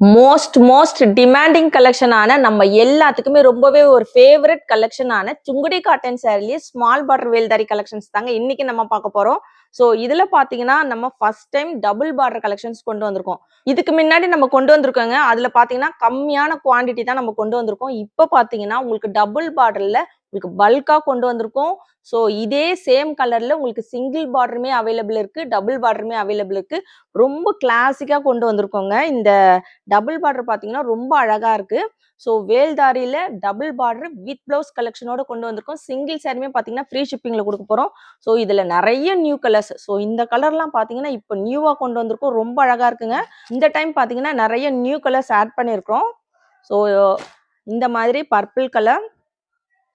Most most demanding கலெக்ஷனான நம்ம எல்லாத்துக்குமே ரொம்பவே ஒரு ஃபேவரட் கலெக்ஷனான சுங்குடி காட்டன் சாரிலேயே ஸ்மால் பார்டர் வேல்தாரி கலெக்ஷன்ஸ் தாங்க இன்னைக்கு நம்ம பார்க்க போறோம். ஸோ இதுல பாத்தீங்கன்னா நம்ம first time double border collections கொண்டு வந்திருக்கோம். இதுக்கு முன்னாடி நம்ம கொண்டு வந்திருக்கோங்க. அதுல பாத்தீங்கன்னா கம்மியான குவான்டிட்டி தான் நம்ம கொண்டு வந்திருக்கோம். இப்போ பாத்தீங்கன்னா உங்களுக்கு டபுள் பார்டர்ல உங்களுக்கு பல்காக கொண்டு வந்திருக்கோம். ஸோ இதே சேம் கலரில் உங்களுக்கு சிங்கிள் பார்டருமே அவைலபிள் இருக்குது டபுள் பார்டருமே அவைலபிள் இருக்குது ரொம்ப கிளாசிக்காக கொண்டு வந்திருக்கோங்க. இந்த டபுள் பார்டர் பார்த்தீங்கன்னா ரொம்ப அழகாக இருக்குது ஸோ வேல்தாரியில் டபுள் பார்டர் வித் பிளவுஸ் கலெக்ஷனோட கொண்டு வந்திருக்கோம். சிங்கிள் சாரியுமே பார்த்தீங்கன்னா ஃப்ரீ ஷிப்பிங்கில் கொடுக்க போகிறோம் ஸோ இதில் நிறைய நியூ கலர் கலர்ஸ் ஸோ இந்த கலர்லாம் பார்த்தீங்கன்னா இப்போ நியூவாக கொண்டு வந்திருக்கோம். ரொம்ப அழகாக இருக்குங்க. இந்த டைம் பார்த்தீங்கன்னா நிறைய நியூ கலர்ஸ் ஆட் பண்ணியிருக்கிறோம் ஸோ இந்த மாதிரி பர்பிள் கலர்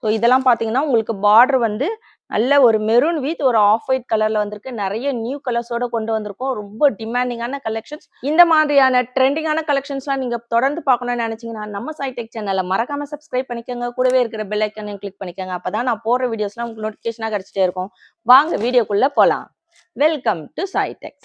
ஸோ இதெல்லாம் பார்த்தீங்கன்னா உங்களுக்கு பார்டர் வந்து நல்ல ஒரு மெரூன் வித் ஒரு ஆஃப் ஒயிட் கலர்ல வந்திருக்கு. நிறைய நியூ கலர்ஸோட கொண்டு வந்திருக்கோம். ரொம்ப டிமாண்டிங்கான கலெக்ஷன்ஸ் இந்த மாதிரியான ட்ரெண்டிங்கான கலெக்ஷன்ஸ்லாம் நீங்க தொடர்ந்து பார்க்கணும்னு நினைச்சீங்கன்னா நம்ம சைடெக் சேனலை மறக்காம சப்ஸ்கிரைப் பண்ணிக்கோங்க. கூடவே இருக்கிற பெல் ஐக்கனையும் கிளிக் பண்ணிக்கோங்க. அப்பதான் நான் போடுற வீடியோஸ்லாம் உங்களுக்கு நோட்டிஃபிகேஷனாக கிடைச்சிட்டே இருக்கும். வாங்க வீடியோக்குள்ள போகலாம் வெல்கம் டு சைடெக்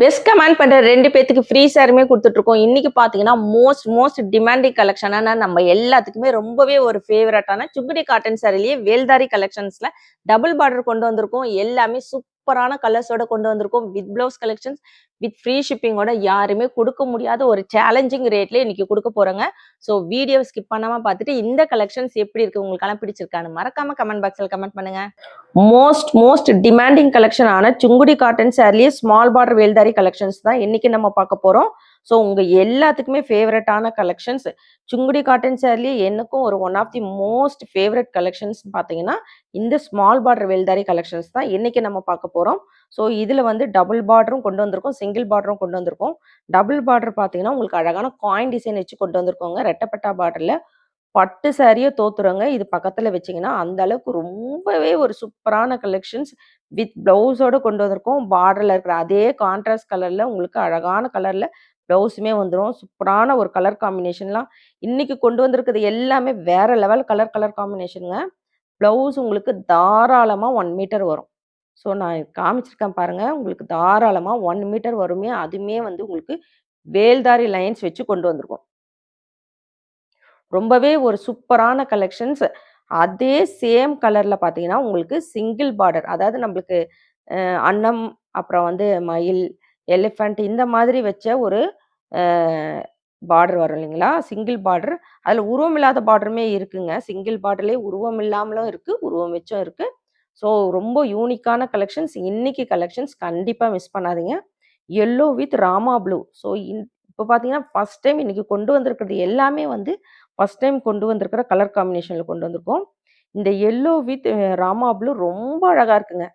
பெஸ்ட் கமெண்ட் பண்ற ரெண்டு பேத்துக்கு ஃப்ரீ சேருமே கொடுத்துட்டு இருக்கோம் இன்னைக்கு பாத்தீங்கன்னா மோஸ்ட் மோஸ்ட் டிமாண்டிங் கலெக்ஷனான நம்ம எல்லாத்துக்குமே ரொம்பவே ஒரு ஃபேவரட்டான சுக்குடி காட்டன் சாரிலேயே வேல்தாரி கலெக்ஷன்ஸ்ல டபுள் பார்டர் கொண்டு வந்திருக்கோம். எல்லாமே சூப்பர் சூப்பரான கலர்ஸோட கொண்டு வந்திருக்கோம். With blouse collections with free ஷிப்பிங்கோட யாருமே கொடுக்க முடியாத ஒரு சேலஞ்சிங் ரேட்ல இன்னைக்கு கொடுக்க போறோங்க. ஸோ வீடியோ ஸ்கிப் பண்ணாம பார்த்துட்டு இந்த கலெக்ஷன்ஸ் எப்படி இருக்கு உங்களுக்கெல்லாம் பிடிச்சிருக்கான்னு மறக்காம கமெண்ட் பாக்ஸில் கமெண்ட் பண்ணுங்க. மோஸ்ட் மோஸ்ட் டிமாண்டிங் கலெக்ஷன் ஆன சுங்குடி காட்டன் சாரிலேயே ஸ்மால் பார்டர் வேல்தாரி கலெக்ஷன்ஸ் தான் இன்னைக்கு நம்ம பார்க்க போறோம். ஸோ உங்கள் எல்லாத்துக்குமே ஃபேவரட்டான கலெக்ஷன்ஸ் சுங்குடி காட்டன் சாரிலேயே எனக்கும் ஒரு one of the most favourite collections பார்த்தீங்கன்னா இந்த ஸ்மால் பார்டர் வேல்தாரி கலெக்ஷன்ஸ் தான் இன்றைக்கி நம்ம பார்க்க போகிறோம் ஸோ இதில் வந்து டபுள் பார்டரும் கொண்டு வந்திருக்கோம் சிங்கிள் பார்டரும் கொண்டு வந்திருக்கோம். டபுள் பார்டர் பார்த்தீங்கன்னா உங்களுக்கு அழகான காயின் டிசைன் வச்சு கொண்டு வந்திருக்கோங்க. ரெட்டப்பட்டா பார்டரில் பட்டு சாரியே தோத்துறோங்க. இது பக்கத்தில் வச்சீங்கன்னா அந்த அளவுக்கு ரொம்பவே ஒரு சூப்பரான கலெக்ஷன்ஸ் வித் ப்ளவுஸோடு கொண்டு வந்திருக்கோம். பார்டரில் இருக்கிற அதே கான்ட்ராஸ்ட் கலரில் உங்களுக்கு அழகான கலரில் ப்ளவுஸுமே வந்துடும் சூப்பரான ஒரு கலர் காம்பினேஷன்லாம் இன்னைக்கு கொண்டு வந்திருக்கிறது எல்லாமே வேற லெவல் கலர் கலர் காம்பினேஷனுங்க. ப்ளவுஸ் உங்களுக்கு தாராளமாக ஒன் மீட்டர் வரும். ஸோ நான் காமிச்சிருக்கேன் பாருங்கள் உங்களுக்கு தாராளமாக ஒன் மீட்டர் வருமே அதுவுமே வந்து உங்களுக்கு வேல்தாரி லைன்ஸ் வச்சு கொண்டு வந்திருக்கோம். ரொம்பவே ஒரு சூப்பரான கலெக்ஷன்ஸ். அதே சேம் கலரில் பார்த்தீங்கன்னா உங்களுக்கு சிங்கிள் பார்டர் அதாவது நம்மளுக்கு அன்னம் அப்புறம் வந்து மயில் எலிஃபண்ட் இந்த மாதிரி வச்ச ஒரு பார்டர் வரும் இல்லைங்களா? Single border. அதில் உருவம் இல்லாத பார்டருமே இருக்குங்க. சிங்கிள் பார்டர்லேயே உருவம் இல்லாமலும் இருக்குது உருவம் வச்சும் இருக்குது ஸோ ரொம்ப யூனிக்கான கலெக்ஷன்ஸ். இன்னைக்கு கலெக்ஷன்ஸ் கண்டிப்பாக மிஸ் பண்ணாதீங்க. Yellow with rama blue. So in இப்போ பார்த்தீங்கன்னா ஃபஸ்ட் டைம் இன்றைக்கி கொண்டு வந்திருக்கிறது எல்லாமே வந்து ஃபர்ஸ்ட் டைம் கொண்டு வந்திருக்கிற கலர் காம்பினேஷனில் கொண்டு வந்திருக்கோம். இந்த எல்லோ வித் ராமா ப்ளூ ரொம்ப அழகாக இருக்குங்க.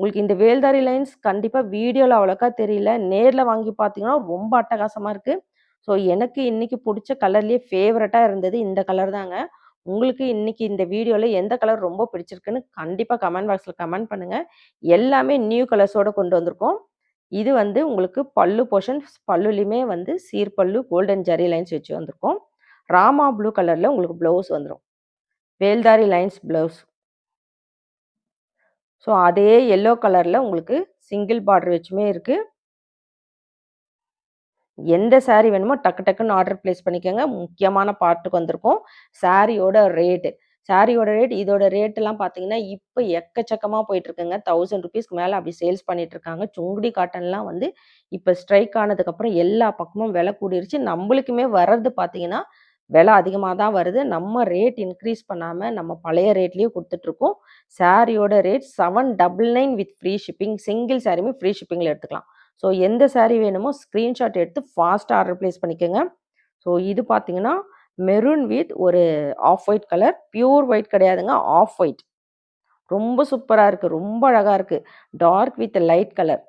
உங்களுக்கு இந்த வேல்தாரி லைன்ஸ் கண்டிப்பாக வீடியோவில் அவ்வளோக்கா தெரியல. நேரில் வாங்கி பார்த்தீங்கன்னா ரொம்ப அட்டகாசமாக இருக்குது ஸோ எனக்கு இன்றைக்கி பிடிச்ச கலர்லேயே ஃபேவரட்டாக இருந்தது இந்த கலர் தாங்க. உங்களுக்கு இன்னைக்கு இந்த வீடியோவில் எந்த கலர் ரொம்ப பிடிச்சிருக்குன்னு கண்டிப்பாக கமெண்ட் பாக்ஸில் கமெண்ட் பண்ணுங்கள் எல்லாமே நியூ கலர்ஸோட கொண்டு வந்திருக்கோம். இது வந்து உங்களுக்கு பல்லு போர்ஷன் பல்லுலையுமே வந்து சீர்பல்லு கோல்டன் ஜரி லைன்ஸ் வச்சு வந்திருக்கோம். ராமா ப்ளூ கலரில் உங்களுக்கு ப்ளவுஸ் வந்துடும் வேல்தாரி லைன்ஸ் ப்ளவுஸ் ஸோ அதே எல்லோ கலரில் உங்களுக்கு சிங்கிள் பார்டர் வச்சுமே இருக்குது எந்த சாரீ வேணுமோ டக்கு டக்குன்னு ஆர்டர் ப்ளேஸ் பண்ணிக்கோங்க. முக்கியமான பார்ட்டுக்கு வந்திருக்கோம். சாரியோட ரேட்டு சாரியோட ரேட் இதோட ரேட்டெல்லாம் பார்த்தீங்கன்னா இப்போ எக்கச்சக்கமாக போயிட்டுருக்குங்க. தௌசண்ட் ருபீஸ்க்கு மேலே அப்படி சேல்ஸ் பண்ணிட்டு இருக்காங்க சுங்குடி காட்டன்லாம் வந்து இப்போ ஸ்ட்ரைக் ஆனதுக்கப்புறம் எல்லா பக்கமும் விலை கூடிருச்சு. நம்மளுக்குமே வர்றது பார்த்தீங்கன்னா விலை அதிகமாக தான் வருது. நம்ம ரேட் இன்க்ரீஸ் பண்ணாமல் நம்ம பழைய ரேட்லேயே கொடுத்துட்ருக்கோம். சாரியோட rate seven double nine with free shipping single சாரியுமே ஃப்ரீ ஷிப்பிங்கில் எடுத்துக்கலாம். ஸோ எந்த சாரீ வேணுமோ ஸ்க்ரீன்ஷாட் எடுத்து ஃபாஸ்ட்டாக ஆர்டர் ப்ளேஸ் பண்ணிக்கோங்க. ஸோ இது பார்த்தீங்கன்னா மெரூன் வித் ஒரு off white colour pure white கிடையாதுங்க ஆஃப் ஒயிட் ரொம்ப சூப்பராக இருக்குது ரொம்ப அழகாக இருக்குது டார்க் வித் லைட் கலர்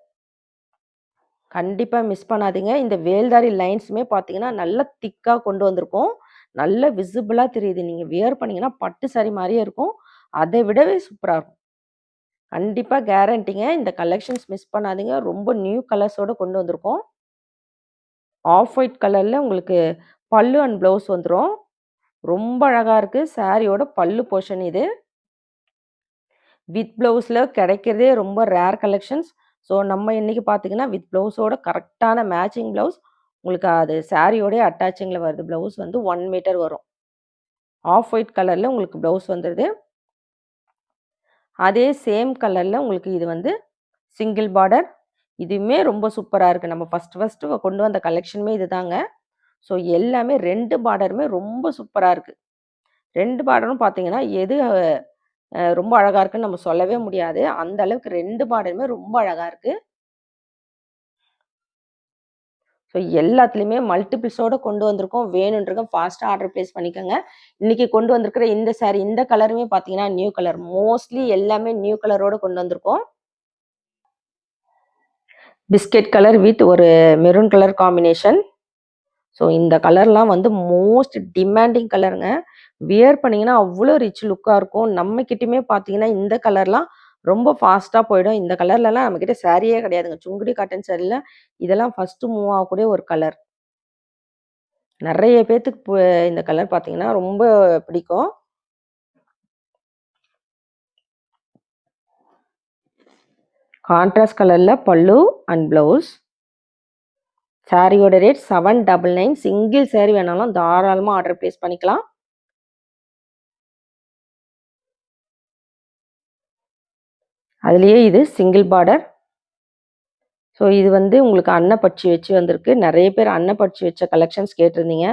கண்டிப்பாக மிஸ் பண்ணாதீங்க. இந்த வேல்தாரி லைன்ஸுமே பார்த்தீங்கன்னா நல்லா திக்காக கொண்டு வந்திருக்கோம். நல்ல விசிபிளாக தெரியுது. நீங்கள் வியர் பண்ணீங்கன்னா பட்டு saree மாதிரியே இருக்கும். அதை விடவே சூப்பராக இருக்கும். கண்டிப்பாக கேரண்டிங்க இந்த கலெக்ஷன்ஸ் மிஸ் பண்ணாதீங்க. ரொம்ப நியூ கலர்ஸோட கொண்டு வந்திருக்கோம். ஆஃப் ஒயிட் கலரில் உங்களுக்கு பல்லு அண்ட் ப்ளவுஸ் வந்துடும் ரொம்ப அழகாக இருக்குது சாரியோட பல்லு போர்ஷன் இது. வித் ப்ளவுஸில் கிடைக்கிறதே ரொம்ப ரேர் கலெக்ஷன்ஸ் ஸோ நம்ம இன்றைக்கி பார்த்தீங்கன்னா வித் ப்ளவுஸோட கரெக்டான மேட்சிங் ப்ளவுஸ் உங்களுக்கு அது சாரியோடய அட்டாச்சிங்கில் வருது. ப்ளவுஸ் வந்து ஒன் மீட்டர் வரும். ஆஃப் ஒயிட் கலரில் உங்களுக்கு ப்ளவுஸ் வந்துடுது அதே சேம் கலரில் உங்களுக்கு இது வந்து சிங்கிள் பார்டர் இதுவுமே ரொம்ப சூப்பராக இருக்குது நம்ம ஃபஸ்ட்டு ஃபஸ்ட்டு கொண்டு வந்த கலெக்ஷனுமே இது தாங்க ஸோ எல்லாமே ரெண்டு பார்டருமே ரொம்ப சூப்பராக இருக்குது ரெண்டு பார்டரும் பார்த்தீங்கன்னா எது ரொம்ப அழகாக இருக்குன்னு நம்ம சொல்லவே முடியாது. அந்த அளவுக்கு ரெண்டு பார்டருமே ரொம்ப அழகாக இருக்குது ஸோ எல்லாத்துலேயுமே மல்டிபிள்ஸோட கொண்டு வந்திருக்கோம். வேணுன்றக்கும் ஃபாஸ்ட்டாக ஆர்டர் ப்ளேஸ் பண்ணிக்கோங்க. இன்னைக்கு கொண்டு வந்திருக்கிற இந்த saree இந்த கலருமே பார்த்தீங்கன்னா நியூ கலர் மோஸ்ட்லி எல்லாமே நியூ கலரோட கொண்டு வந்திருக்கோம். பிஸ்கெட் கலர் வித் ஒரு மெரூன் கலர் காம்பினேஷன் ஸோ இந்த கலர்லாம் வந்து மோஸ்ட் டிமாண்டிங் கலருங்க வியர் பண்ணிங்கன்னா அவ்வளோ ரிச் லுக்காக இருக்கும். நம்மக்கிட்டையுமே பார்த்தீங்கன்னா இந்த கலர்லாம் ரொம்ப ஃபாஸ்ட்டாக போயிடும். இந்த கலர்லலாம் நம்மக்கிட்ட சாரியே கிடையாதுங்க. சுங்குடி காட்டன் சாரியில் இதெல்லாம் ஃபஸ்ட்டு மூவ் ஆகக்கூடிய ஒரு கலர் நிறைய பேர்த்துக்கு இந்த கலர் பார்த்தீங்கன்னா ரொம்ப பிடிக்கும். கான்ட்ராஸ்ட் கலரில் பல்லு அண்ட் ப்ளவுஸ் சாரியோட rate seven double nine single saree வேணாலும் தாராளமாக ஆர்டர் ப்ளேஸ் பண்ணிக்கலாம். அதுலேயே இது சிங்கிள் பார்டர் ஸோ இது வந்து உங்களுக்கு அன்னப்பட்சி வச்சு வந்திருக்கு. நிறைய பேர் அன்னப்பட்சி வச்ச கலெக்ஷன்ஸ் கேட்டிருந்தீங்க.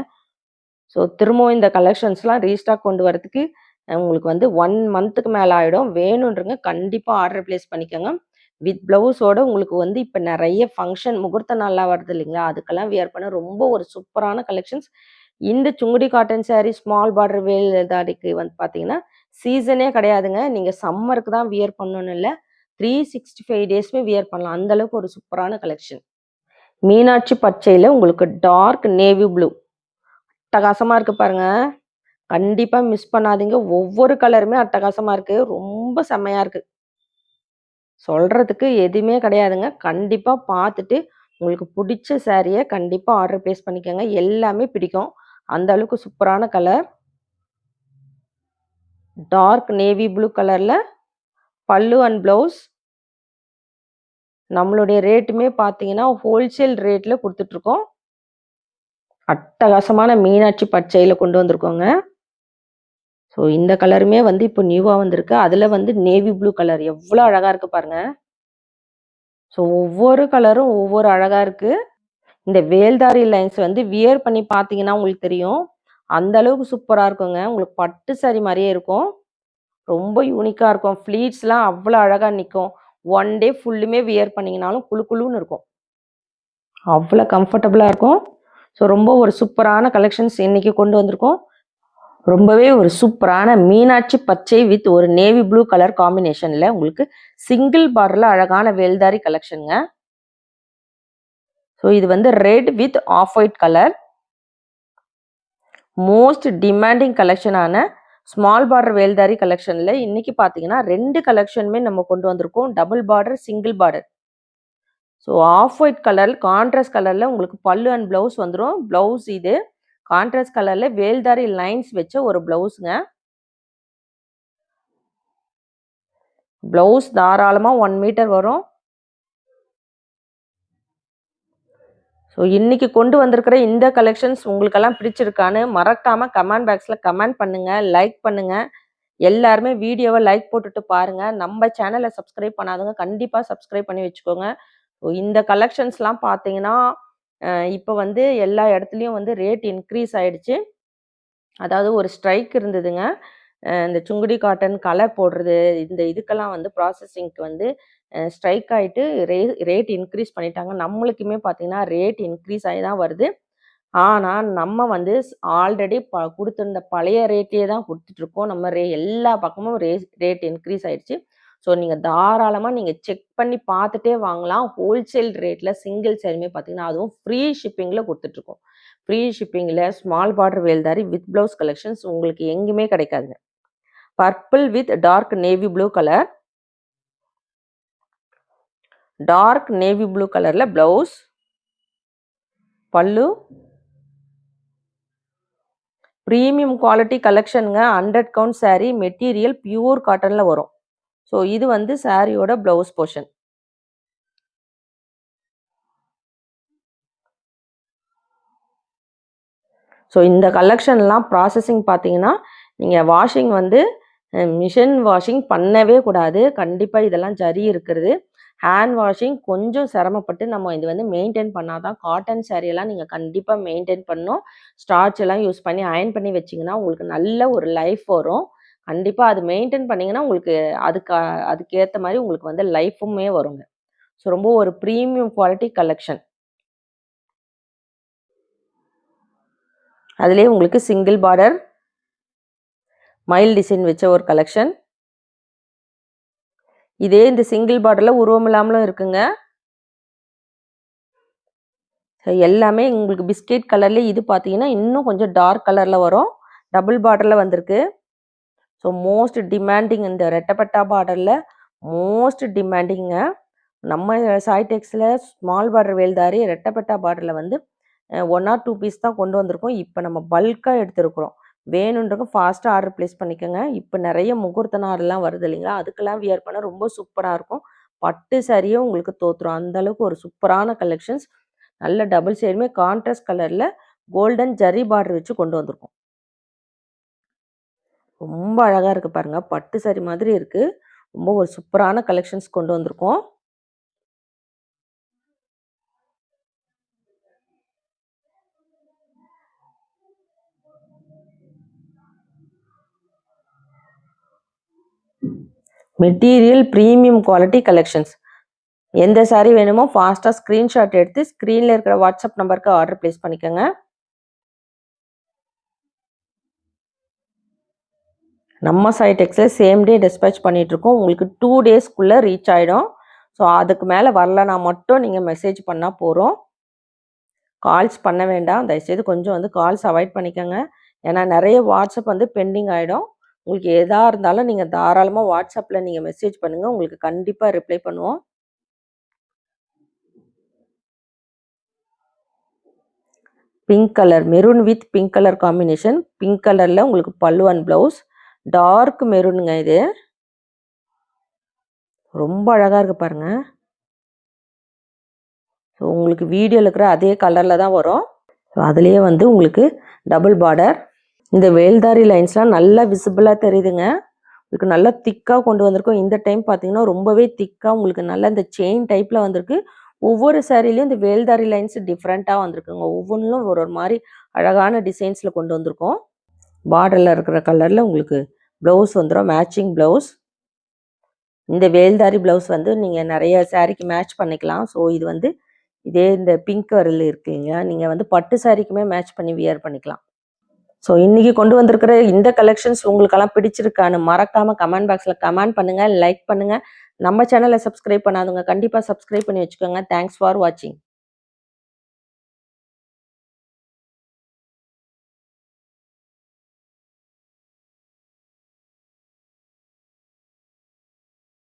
ஸோ திரும்பவும் இந்த கலெக்ஷன்ஸ்லாம் ரீஸ்டாக் கொண்டு வரதுக்கு உங்களுக்கு வந்து ஒன் மந்த்துக்கு மேலே ஆகிடும் வேணுன்றங்க கண்டிப்பாக ஆர்டர் ப்ளேஸ் பண்ணிக்கோங்க. வித் ப்ளவுஸோட உங்களுக்கு வந்து இப்போ நிறைய ஃபங்க்ஷன் முகூர்த்த நாளாக வருது இல்லைங்களா? அதுக்கெல்லாம் வியர் பண்ண ரொம்ப ஒரு சூப்பரான கலெக்ஷன்ஸ் இந்த Sungudi cotton sari small border வேல் தாடிக்கு வந்து பார்த்தீங்கன்னா சீசனே கிடையாதுங்க. நீங்கள் சம்மருக்கு தான் வியர் பண்ணணும் இல்லை. த்ரீ சிக்ஸ்டி ஃபைவ் டேஸ்மே வியர் பண்ணலாம். அந்த அளவுக்கு ஒரு சூப்பரான கலெக்ஷன் மீனாட்சி பச்சையில் உங்களுக்கு டார்க் நேவி ப்ளூ அட்டகாசமாக இருக்குது பாருங்க. கண்டிப்பாக மிஸ் பண்ணாதீங்க. ஒவ்வொரு கலருமே அட்டகாசமாக இருக்குது ரொம்ப செம்மையாக இருக்குது சொல்கிறதுக்கு எதுவுமே கிடையாதுங்க. கண்டிப்பாக பார்த்துட்டு உங்களுக்கு பிடிச்ச சாரியை கண்டிப்பாக ஆர்டர் ப்ளேஸ் பண்ணிக்கோங்க. எல்லாமே பிடிக்கும். அந்த அளவுக்கு சூப்பரான கலர் டார்க் நேவி ப்ளூ கலரில் பல்லு அண்ட் ப்ளவுஸ் நம்மளுடைய ரேட்டுமே பார்த்தீங்கன்னா ஹோல்சேல் ரேட்டில் கொடுத்துட்ருக்கோம். அட்டகாசமான மீனாட்சி பச்சையில் கொண்டு வந்திருக்கோங்க. ஸோ இந்த கலருமே வந்து இப்போ நியூவாக வந்திருக்கு. அதில் வந்து நேவி ப்ளூ கலர் எவ்வளோ அழகாக இருக்கு பாருங்கள் ஸோ ஒவ்வொரு கலரும் ஒவ்வொரு அழகாக இருக்குது இந்த வேல்தாரி லைன்ஸ் வந்து வியர் பண்ணி பார்த்தீங்கன்னா உங்களுக்கு தெரியும். அந்த அளவுக்கு சூப்பராக இருக்குங்க. உங்களுக்கு பட்டு சாரி மாதிரியே இருக்கும். ரொம்ப யூனிக்காக இருக்கும். ஃப்ளீட்ஸ்லாம் அவ்வளோ அழகாக நிற்கும் ஒன் டே ஃபுல்லுமே வியர் பண்ணிங்கனாலும் குளு குளுன்னு இருக்கும். அவ்வளோ கம்ஃபர்டபுளாக இருக்கும். ஸோ ரொம்ப ஒரு சூப்பரான கலெக்ஷன்ஸ் இன்றைக்கி கொண்டு வந்திருக்கோம். ரொம்பவே ஒரு சூப்பரான மீனாட்சி பச்சை வித் ஒரு நேவி ப்ளூ கலர் காம்பினேஷனில் உங்களுக்கு சிங்கிள் பார்டரில் அழகான வேல்தாரி கலெக்ஷனுங்க ஸோ இது வந்து red with off white colour most demanding கலெக்ஷனான small border வேல்தாரி கலெக்ஷனில் இன்னைக்கு பார்த்தீங்கன்னா ரெண்டு கலெக்ஷனுமே நம்ம கொண்டு வந்திருக்கோம். Double border single border so off white colour contrast கலரில் உங்களுக்கு பல்லு அண்ட் ப்ளவுஸ் வந்துடும் ப்ளவுஸ் இது கான்ட்ராஸ்ட் கலரில் வேல்தாரி லைன்ஸ் வச்ச ஒரு ப்ளவுஸுங்க ப்ளவுஸ் தாராளமாக ஒன் மீட்டர் வரும். ஸோ இன்னைக்கு கொண்டு வந்திருக்கிற இந்த கலெக்ஷன்ஸ் உங்களுக்கெல்லாம் பிடிச்சிருக்கான்னு மறக்காம கமெண்ட் பாக்ஸில் கமெண்ட் பண்ணுங்க லைக் பண்ணுங்க. எல்லாருமே வீடியோவை லைக் போட்டுட்டு பாருங்க. நம்ம சேனலை சப்ஸ்கிரைப் பண்ணாதவங்க கண்டிப்பாக சப்ஸ்கிரைப் பண்ணி வச்சுக்கோங்க. ஸோ இந்த கலெக்ஷன்ஸ்லாம் பார்த்தீங்கன்னா இப்போ வந்து எல்லா இடத்துலையும் வந்து ரேட் இன்க்ரீஸ் ஆயிடுச்சு. அதாவது ஒரு ஸ்ட்ரைக் இருந்ததுங்க. இந்த சுங்குடி காட்டன் கலர் போடுறது இந்த இதுக்கெல்லாம் வந்து ப்ராசஸிங்க்கு வந்து ஸ்ட்ரைக் ஆகிட்டு ரே ரேட் இன்க்ரீஸ் பண்ணிட்டாங்க. நம்மளுக்குமே பார்த்தீங்கன்னா ரேட் இன்க்ரீஸ் ஆகி தான் வருது. ஆனால் நம்ம வந்து ஆல்ரெடி ப கொடுத்துருந்த பழைய ரேட்டே தான் கொடுத்துட்ருக்கோம். நம்ம ரே எல்லா பக்கமும் ரே ரேட் இன்க்ரீஸ் ஆயிடுச்சு. ஸோ நீங்கள் தாராளமாக நீங்கள் செக் பண்ணி பார்த்துட்டே வாங்கலாம். ஹோல்சேல் ரேட்டில் சிங்கிள் சேருமே பார்த்தீங்கன்னா அதுவும் ஃப்ரீ ஷிப்பிங்கில் கொடுத்துட்ருக்கோம். Free ஷிப்பிங்கில் small border Veldhari with blouse collections உங்களுக்கு எங்கேயுமே கிடைக்காதுங்க. Purple with dark navy blue colour dark navy blue கலரில் ப்ளவுஸ் பல்லு premium quality கலெக்ஷனுங்க. Hundred count sari material pure காட்டனில் வரும். ஸோ இது வந்து சாரியோட ப்ளவுஸ் போர்ஷன். ஸோ இந்த கலெக்ஷன்லாம் ப்ராசஸிங் பார்த்தீங்கன்னா நீங்கள் வாஷிங் வந்து மிஷின் வாஷிங் பண்ணவே கூடாது. கண்டிப்பாக இதெல்லாம் ஜரி இருக்கிறது. ஹேண்ட் வாஷிங் கொஞ்சம் சிரமப்பட்டு நம்ம இது வந்து மெயின்டைன் பண்ணால் தான் காட்டன் எல்லாம் நீங்கள் கண்டிப்பாக மெயின்டைன் பண்ணணும். ஸ்டார்ச் எல்லாம் யூஸ் பண்ணி அயன் பண்ணி வச்சிங்கன்னா உங்களுக்கு நல்ல ஒரு லைஃப் வரும். கண்டிப்பாக அது மெயின்டைன் பண்ணிங்கன்னா உங்களுக்கு அதுக்கு அதுக்கேற்ற மாதிரி உங்களுக்கு வந்து லைஃபுமே வருங்க. ஸோ ரொம்ப ஒரு ப்ரீமியம் குவாலிட்டி கலெக்ஷன் அதுலேயே உங்களுக்கு சிங்கிள் பார்டர் மைல் டிசைன் வச்ச ஒரு கலெக்ஷன் இதே இந்த சிங்கிள் பார்டரில் உருவம் இல்லாமலும் இருக்குங்க. எல்லாமே உங்களுக்கு பிஸ்கெட் கலர்ல இது பார்த்தீங்கன்னா இன்னும் கொஞ்சம் டார்க் கலரில் வரும். டபுள் பார்டரில் வந்திருக்கு. ஸோ மோஸ்ட் டிமாண்டிங் இந்த ரெட்டப்பட்டா பார்டரில் மோஸ்ட் டிமாண்டிங்க நம்ம சாய்டெக்ஸில் ஸ்மால் பார்டர் வேல்தாரி ரெட்டப்பட்டா பார்டரில் வந்து ஒன் ஆர் டூ பீஸ் தான் கொண்டு வந்திருக்கோம். இப்போ நம்ம பல்காக எடுத்திருக்கிறோம். வேணுன்றவங்க ஃபாஸ்ட்டாக ஆர்டர் ப்ளேஸ் பண்ணிக்கோங்க. இப்போ நிறைய முகூர்த்த நாள்லாம் வருது இல்லைங்களா? அதுக்கெல்லாம் வியர் பண்ணால் ரொம்ப சூப்பராக இருக்கும். பட்டு சாரியே உங்களுக்கு தோற்றுரும் அந்த அளவுக்கு ஒரு சூப்பரான கலெக்ஷன்ஸ் நல்ல டபுள் சேருமே கான்ட்ராஸ்ட் கலரில் கோல்டன் ஜரி பார்டர் வச்சு கொண்டு வந்திருக்கோம். ரொம்ப அழகாக இருக்குது பாருங்கள் பட்டு சரி மாதிரி இருக்குது ரொம்ப ஒரு சூப்பரான கலெக்ஷன்ஸ் கொண்டு வந்திருக்கோம். மெட்டீரியல் ப்ரீமியம் குவாலிட்டி கலெக்ஷன்ஸ் எந்த saree வேணுமோ ஃபாஸ்ட்டாக ஸ்க்ரீன்ஷாட் எடுத்து ஸ்க்ரீனில் இருக்கிற வாட்ஸ்அப் நம்பருக்கு ஆர்டர் ப்ளேஸ் பண்ணிக்கோங்க. நம்ம சைடெக்ஸில் சேம் டே டிஸ்பேச் பண்ணிகிட்ருக்கோம் உங்களுக்கு டூ டேஸ்க்குள்ளே ரீச் ஆகிடும் ஸோ அதுக்கு மேலே வரலனா மட்டும் நீங்கள் மெசேஜ் பண்ணால் போகிறோம் கால்ஸ் பண்ண வேண்டாம். தயவுசெய்து கொஞ்சம் வந்து கால்ஸ் அவாய்ட் பண்ணிக்கோங்க. ஏன்னா நிறைய வாட்ஸ்அப் வந்து பெண்டிங் ஆகிடும் உங்களுக்கு எதாக இருந்தாலும் நீங்கள் தாராளமாக வாட்ஸ்அப்பில் நீங்கள் மெசேஜ் பண்ணுங்கள் உங்களுக்கு கண்டிப்பாக ரிப்ளை பண்ணுவோம். Pink colour maroon with pink colour combination pink கலரில் உங்களுக்கு பல்லு அண்ட் ப்ளவுஸ் டார்க் மெரூனுங்க இது. ரொம்ப அழகாக இருக்குது பாருங்கள் ஸோ உங்களுக்கு வீடியோவில் இருக்கிற அதே கலரில் தான் வரும். ஸோ அதுலேயே வந்து உங்களுக்கு டபுள் பார்டர் இந்த வேல்தாரி லைன்ஸ்லாம் நல்லா விசிபிளாக தெரியுதுங்க. உங்களுக்கு நல்லா திக்காக கொண்டு வந்திருக்கோம். இந்த டைம் பார்த்தீங்கன்னா ரொம்பவே திக்காக உங்களுக்கு நல்லா இந்த செயின் டைப்பில் வந்திருக்கு. ஒவ்வொரு சாரிலையும் இந்த வேல்தாரி லைன்ஸ் டிஃப்ரெண்ட்டாக வந்திருக்குங்க. ஒவ்வொன்றும் ஒரு ஒரு மாதிரி அழகான டிசைன்ஸில் கொண்டு வந்திருக்கோம். பார்டரில் இருக்கிற கலரில் உங்களுக்கு ப்ளவுஸ் வந்துடும் மேட்சிங் ப்ளவுஸ் இந்த வேல்தாரி ப்ளவுஸ் வந்து நீங்கள் நிறைய சாரீக்கு மேட்ச் பண்ணிக்கலாம். ஸோ இது வந்து இதே இந்த பிங்க் கலரில் இருக்குங்க. நீங்கள் வந்து பட்டு சாரீக்குமே மேட்ச் பண்ணி வியர் பண்ணிக்கலாம். ஸோ இன்னைக்கு கொண்டு வந்திருக்கிற இந்த கலெக்ஷன்ஸ் உங்களுக்கெல்லாம் பிடிச்சிருக்கான்னு மறக்காமல் கமெண்ட் பாக்ஸில் கமெண்ட் பண்ணுங்க லைக் பண்ணுங்கள் நம்ம சேனலை சப்ஸ்கிரைப் பண்ணாதவங்க கண்டிப்பாக சப்ஸ்கிரைப் பண்ணி வச்சுக்கோங்க. தேங்க்ஸ் ஃபார் வாட்சிங்